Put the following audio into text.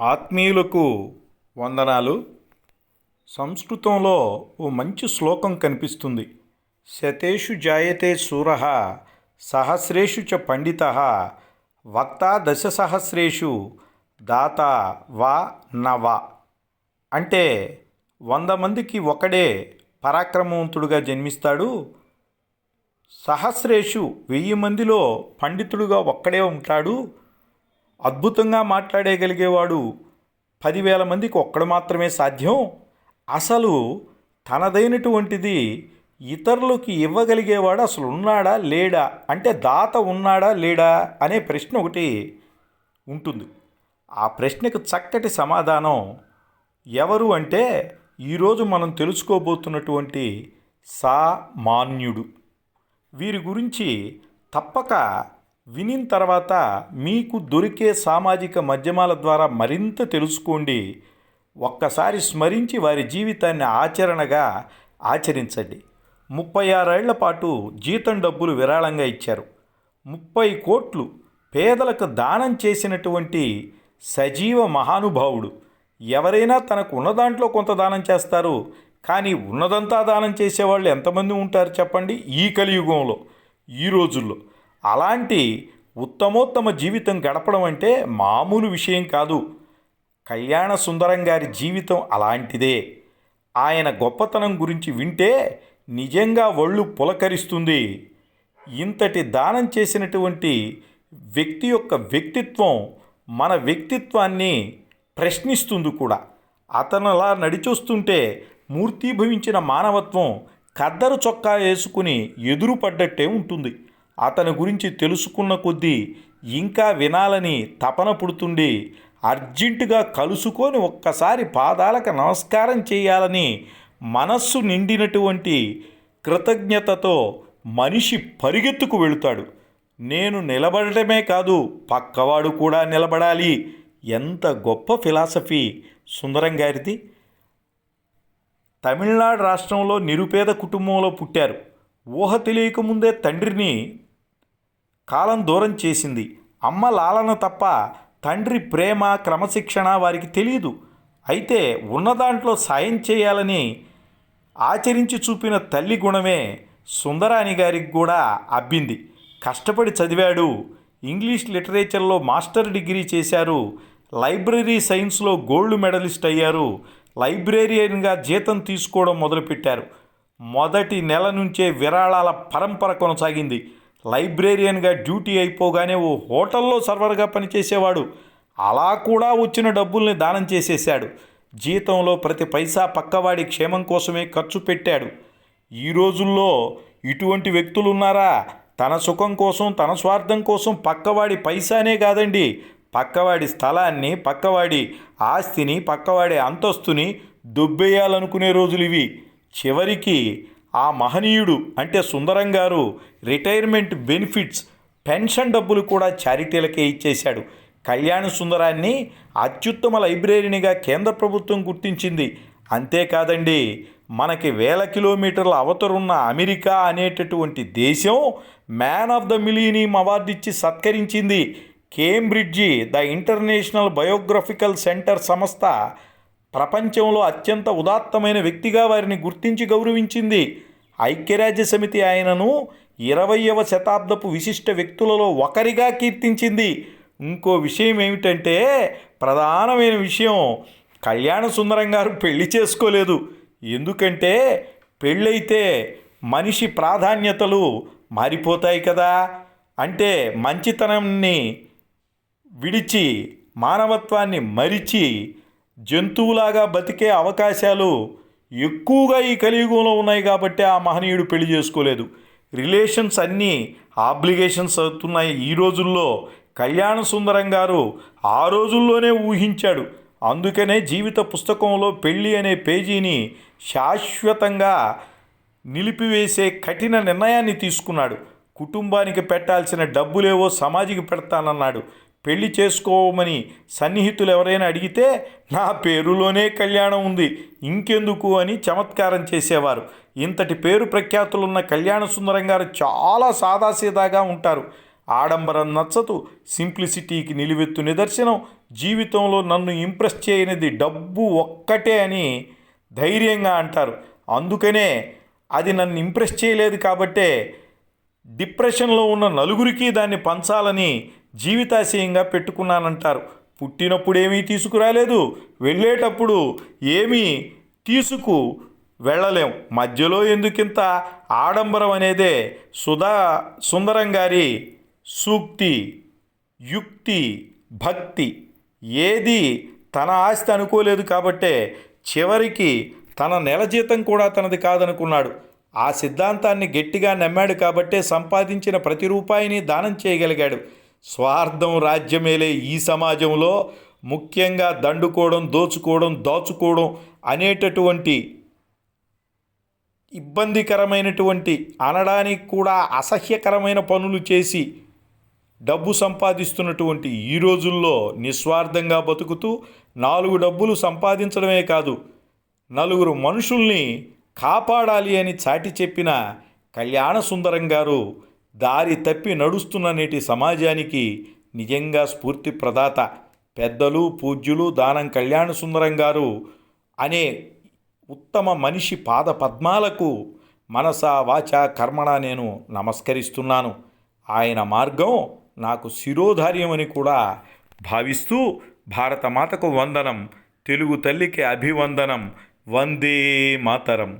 ఆత్మీయులకు వందనాలు. సంస్కృతంలో ఓ మంచి శ్లోకం కనిపిస్తుంది. శతేషు జాయతే సూర సహస్రేషు చ పండిత వక్త దశసహస్రేషు దాత వా నవా. అంటే వంద మందికి ఒకడే పరాక్రమవంతుడుగా జన్మిస్తాడు. సహస్రేషు వెయ్యి మందిలో పండితుడుగా ఒక్కడే ఉంటాడు. అద్భుతంగా మాట్లాడేయగలిగేవాడు పదివేల మందికి ఒక్కడు మాత్రమే సాధ్యం. అసలు తనదైనటువంటిది ఇతరులకి ఇవ్వగలిగేవాడు అసలు ఉన్నాడా లేడా? అంటే దాత ఉన్నాడా లేడా? అనే ప్రశ్న ఒకటి ఉంటుంది. ఆ ప్రశ్నకు చక్కటి సమాధానం ఎవరు అంటే ఈరోజు మనం తెలుసుకోబోతున్నటువంటి సామాన్యుడు వీరి గురించి తప్పక వినిన తర్వాత మీకు దొరికే సామాజిక మాధ్యమాల ద్వారా మరింత తెలుసుకోండి. ఒక్కసారి స్మరించి వారి జీవితాన్ని ఆచరణగా ఆచరించండి. ముప్పై ఆరేళ్ళ పాటు జీతం డబ్బులు విరాళంగా ఇచ్చారు. ముప్పై కోట్లు పేదలకు దానం చేసినటువంటి సజీవ మహానుభావుడు. ఎవరైనా తనకు ఉన్న దాంట్లో కొంత దానం చేస్తారు. కానీ ఉన్నదంతా దానం చేసేవాళ్ళు ఎంతమంది ఉంటారు చెప్పండి? ఈ కలియుగంలో ఈ రోజుల్లో. అలాంటి ఉత్తమోత్తమ జీవితం గడపడం అంటే మామూలు విషయం కాదు. కళ్యాణ సుందరం గారి జీవితం అలాంటిదే. ఆయన గొప్పతనం గురించి వింటే నిజంగా ఒళ్ళు పులకరిస్తుంది. ఇంతటి దానం చేసినటువంటి వ్యక్తి యొక్క వ్యక్తిత్వం మన వ్యక్తిత్వాన్ని ప్రశ్నిస్తుంది కూడా. అతను అలా నడిచొస్తుంటే మూర్తీభవించిన మానవత్వం కద్దరు చొక్కా వేసుకుని ఎదురుపడ్డట్టే ఉంటుంది. అతని గురించి తెలుసుకున్న కొద్దీ ఇంకా వినాలని తపన పుడుతుండి అర్జెంటుగా కలుసుకొని ఒక్కసారి పాదాలకు నమస్కారం చేయాలని మనస్సు నిండినటువంటి కృతజ్ఞతతో మనిషి పరిగెత్తుకు వెళుతాడు. నేను నిలబడటమే కాదు పక్కవాడు కూడా నిలబడాలి. ఎంత గొప్ప ఫిలాసఫీ! సుందరం గారిది. తమిళనాడు రాష్ట్రంలో నిరుపేద కుటుంబంలో పుట్టారు. ఊహ తెలియకముందే తండ్రిని కాలం దూరం చేసింది. అమ్మ లాలన తప్ప తండ్రి ప్రేమ క్రమశిక్షణ వారికి తెలియదు అయితే ఉన్న దాంట్లో సాయం చేయాలని ఆచరించి చూపిన తల్లి గుణమే సుందరాని గారికి కూడా అబ్బింది. కష్టపడి చదివాడు ఇంగ్లీష్ లిటరేచర్లో మాస్టర్ డిగ్రీ చేశారు లైబ్రరీ సైన్స్లో గోల్డ్ మెడలిస్ట్ అయ్యారు లైబ్రేరియన్గా జీతం తీసుకోవడం మొదలుపెట్టారు. మొదటి నెల నుంచే విరాళాల పరంపర కొనసాగింది. లైబ్రేరియన్గా డ్యూటీ అయిపోగానే ఓ హోటల్లో సర్వర్గా పనిచేసేవాడు. అలా కూడా వచ్చిన డబ్బుల్ని దానం చేసేశాడు. జీతంలో ప్రతి పైసా పక్కవాడి క్షేమం కోసమే ఖర్చు పెట్టాడు. ఈ రోజుల్లో ఇటువంటి వ్యక్తులు ఉన్నారా తన సుఖం కోసం తన స్వార్థం కోసం పక్కవాడి పైసానే కాదండి. పక్కవాడి స్థలాన్ని పక్కవాడి ఆస్తిని పక్కవాడి అంతస్తుని దుబ్బేయాలనుకునే రోజులు ఇవి చివరికి ఆ మహనీయుడు అంటే సుందరం గారు రిటైర్మెంట్ బెనిఫిట్స్ పెన్షన్ డబ్బులు కూడా చారిటీలకే ఇచ్చేశాడు. కళ్యాణ సుందరాన్ని అత్యుత్తమ లైబ్రరీనిగా కేంద్ర ప్రభుత్వం గుర్తించింది. అంతేకాదండి మనకి వేల కిలోమీటర్ల అవతరున్న అమెరికా అనేటటువంటి దేశం man of the millennium award ఇచ్చి సత్కరించింది. Cambridge the international biographical centre సంస్థ ప్రపంచంలో అత్యంత ఉదాత్తమైన వ్యక్తిగా వారిని గుర్తించి గౌరవించింది ఐక్యరాజ్య సమితి ఆయనను ఇరవయవ శతాబ్దపు విశిష్ట వ్యక్తులలో ఒకరిగా కీర్తించింది. ఇంకో విషయం ఏమిటంటే ప్రధానమైన విషయం కళ్యాణ సుందరం గారు పెళ్ళి చేసుకోలేదు. ఎందుకంటే పెళ్ళైతే మనిషి ప్రాధాన్యతలు మారిపోతాయి కదా. అంటే మంచితనాన్ని విడిచి మానవత్వాన్ని మరిచి జంతువులాగా బతికే అవకాశాలు ఎక్కువగా ఈ కలియుగంలో ఉన్నాయి కాబట్టి ఆ మహనీయుడు పెళ్ళి చేసుకోలేదు. రిలేషన్స్ అన్నీ ఆబ్లిగేషన్స్ అవుతున్నాయి. ఈ రోజుల్లో కళ్యాణ సుందరం గారు ఆ రోజుల్లోనే ఊహించాడు. అందుకనే జీవిత పుస్తకంలో పెళ్ళి అనే పేజీని శాశ్వతంగా నిలిపివేసే కఠిన నిర్ణయాన్ని తీసుకున్నాడు. కుటుంబానికి పెట్టాల్సిన డబ్బులేవో సమాజికి పెడతానన్నాడు. పెళ్ళి చేసుకోమని సన్నిహితులు ఎవరైనా అడిగితే నా పేరులోనే కళ్యాణం ఉంది ఇంకెందుకు అని చమత్కారం చేసేవారు. ఇంతటి పేరు ప్రఖ్యాతులున్న కళ్యాణ సుందరం గారు చాలా సాదాసీదాగా ఉంటారు. ఆడంబరం నచ్చదు సింప్లిసిటీకి నిలువెత్తు నిదర్శనం జీవితంలో నన్ను ఇంప్రెస్ చేయనిది డబ్బు ఒక్కటే అని ధైర్యంగా అంటారు. అందుకనే అది నన్ను ఇంప్రెస్ చేయలేదు కాబట్టే డిప్రెషన్లో ఉన్న నలుగురికి దాన్ని పంచాలని జీవితాశయంగా పెట్టుకున్నానంటారు. పుట్టినప్పుడు ఏమీ తీసుకురాలేదు వెళ్ళేటప్పుడు ఏమీ తీసుకు వెళ్ళలేం. మధ్యలో ఎందుకింత ఆడంబరం అనేదే సుధా సుందరం గారి సూక్తి యుక్తి భక్తి. ఏది తన ఆస్తి అనుకోలేదు కాబట్టే చివరికి తన నెల జీతం కూడా తనది కాదనుకున్నాడు. ఆ సిద్ధాంతాన్ని గట్టిగా నమ్మాడు కాబట్టే సంపాదించిన ప్రతి రూపాయిని దానం చేయగలిగాడు. స్వార్థం రాజ్యమేలే ఈ సమాజంలో. ముఖ్యంగా దండుకోవడం దోచుకోవడం దాచుకోవడం అనేటటువంటి ఇబ్బందికరమైనటువంటి అనడానికి కూడా అసహ్యకరమైన పనులు చేసి డబ్బు సంపాదిస్తున్నటువంటి ఈ రోజుల్లో నిస్వార్థంగా బతుకుతూ నాలుగు డబ్బులు సంపాదించడమే కాదు నలుగురు మనుషుల్ని కాపాడాలి అని చాటి చెప్పిన కళ్యాణ సుందరం గారు దారి తప్పి నడుస్తున్న నేటి సమాజానికి నిజంగా స్ఫూర్తి ప్రదాత. పెద్దలు పూజ్యులు దానం కళ్యాణ సుందరం గారు అనే ఉత్తమ మనిషి పాద పద్మాలకు మనస వాచ కర్మణ నేను నమస్కరిస్తున్నాను. ఆయన మార్గం నాకు శిరోధార్యమని కూడా భావిస్తూ భారతమాతకు వందనం తెలుగు తల్లికి అభివందనం వందే మాతరం.